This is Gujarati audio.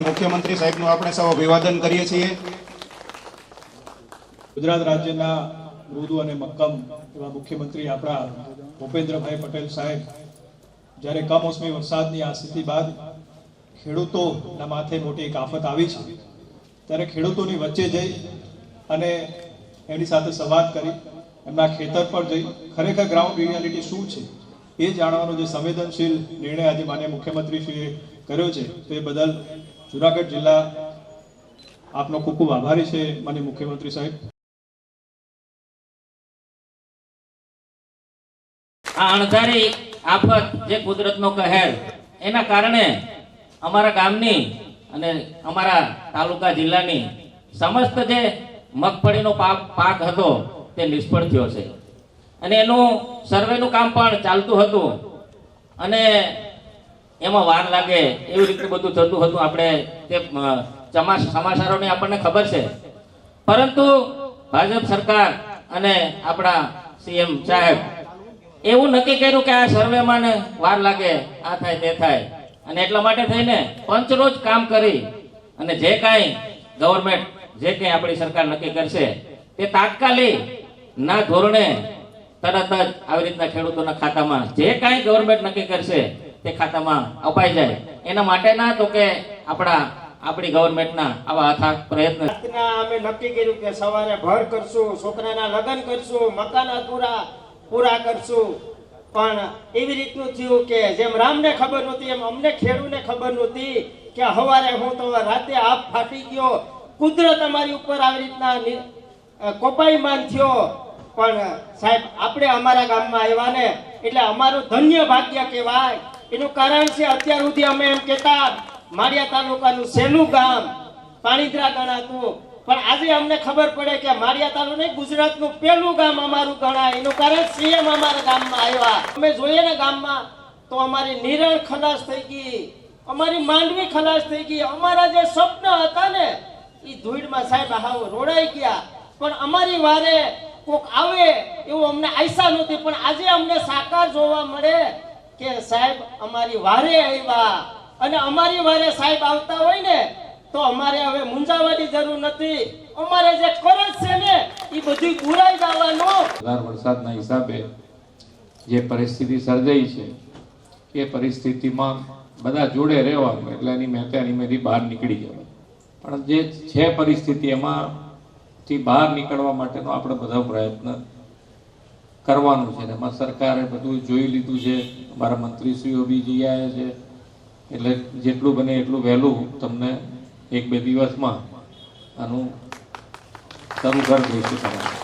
મુખ્યમંત્રી સાહેબનું આપણે સૌ અભિવાદન કરીએ છીએ. ગુજરાત રાજ્યના મૃદુ અને મક્કમ એવા મુખ્યમંત્રી આપણા ભૂપેન્દ્રભાઈ પટેલ સાહેબ, જ્યારે કમોસમી વરસાદની આ સ્થિતિ બાદ ખેડૂતોના માથે મોટી એક આફત આવી છે, ત્યારે ખેડૂતોની વચ્ચે જઈ અને એમની સાથે સંવાદ કરી, એમના ખેતર પર જઈ, ખરેખર ગ્રાઉન્ડ રિયાલિટી શું છે એ જાણવાનો જે સંવેદનશીલ નિર્ણય આજે માન્ય મુખ્યમંત્રીશ્રીએ કર્યો છે, તો બદલ જુનાગઢ જિલ્લા આપનો ખૂબ ખૂબ આભારી છે માન્ય મુખ્યમંત્રી સાહેબ. આ અણધારી આફત જે કુદરતનો કહેર, એના કારણે અમારા ગામની અને અમારા તાલુકા જિલ્લાની સમસ્ત જે મગફળીનો પાક પાક હતો, તે નિષ્ફળ થયો છે. અને એનું સર્વેનું કામ પણ ચાલતું હતું. અને એમાં વાર લાગે, એવી રીતે બધું થતું હતું આપણે તે સમાચારોની આપણને ખબર છે. પરંતુ ભાજપ સરકાર અને આપણા સીએમ સાહેબ એવું નક્કી કર્યું કે આ સર્વેમાં ને વાર લાગે, આ થાય તે થાય. અને એટલા માટે થઈને પંચરોજ કામ કરી. અને જે કાંઈ ગવર્મેન્ટ, જે કંઈ આપણી સરકાર નક્કી કરશે, તે તાત્કાલિક ના ધોરણે તરત જ આવી રીતના ખેડૂતોના ખાતામાં જે કાંઈ ગવર્મેન્ટ નક્કી કરશે તે ખાતામાં અપાઈ જાય. એના માટેના તો કે આપણા, આપણી ગવર્મેન્ટના આવા અથાગ પ્રયત્ન. અમે નક્કી કર્યું કે સવારે ભર કરશું, છોકરાના લગ્ન કરશું, મકાન અધૂરા પૂરા કરશું. પણ એવી રીતનું થયું કે જેમ રામને ખબર નહોતી, એમ અમને ખેડૂને ખબર નહોતી કે હવારે હું તો રાતે આપ ફાટી ગયો. કુદરત અમારી ઉપર આવી રીતના કોપાઈમાન થયો. પણ સાહેબ, આપણે અમારા ગામમાં આવ્યા ને, એટલે અમારું ધન્ય ભાગ્ય કહેવાય. એનું કારણ છે અત્યાર સુધી અમે એમ કહેતા, માળિયા તાલુકાનું સહેલું ગામ, પાણીદ્રા ગણાતું. પણ આજે અમને ખબર પડે કે માળિયા તાલુકા નહીં, ગુજરાતનું પહેલું ગામ અમારું ગણાય. એનું કારણ સીએમ અમારા ગામમાં આવ્યા. અમે જોઈએ ને ગામમાં, તો અમારી નિરણ ખલાસ થઈ ગઈ. અમારી માંડવી ખલાસ થઈ ગઈ. અમારા જે સ્વપ્ન હતા ને એ ધૂળમાં સાહેબ હાવ રોડાઈ ગયા. પણ અમારી વારે કોક આવે, એવું અમને આશા નહોતી. પણ આજે અમને સાકાર જોવા મળે. કે સાહેબ, અમારી વારે આવ્યા. અને અમારી વારે સાહેબ આવતા હોય ને, તો અમારે હવે મુંજાવાની જરૂર નથી. અમારે જે કરજ છે ને એ બધી પૂરાઈ જવાનું. વરસાદના હિસાબે જે પરિસ્થિતિ સર્જાઈ છે, એ પરિસ્થિતિમાં બધા જોડે રહેવાનું એટલે એની મેથી બહાર નીકળી જવાનું. પણ જે છે પરિસ્થિતિ એમાંથી બહાર નીકળવા માટેનો આપણે બધા પ્રયત્ન કરવાનું છે. એમાં સરકારે બધું જોઈ લીધું છે. અમારા મંત્રીશ્રીઓ બી જઈ આવ્યા છે. એટલે જેટલું બને એટલું વહેલું તમને એક બે દિવસમાં આનું શરૂ કરી દઈશું તમારે.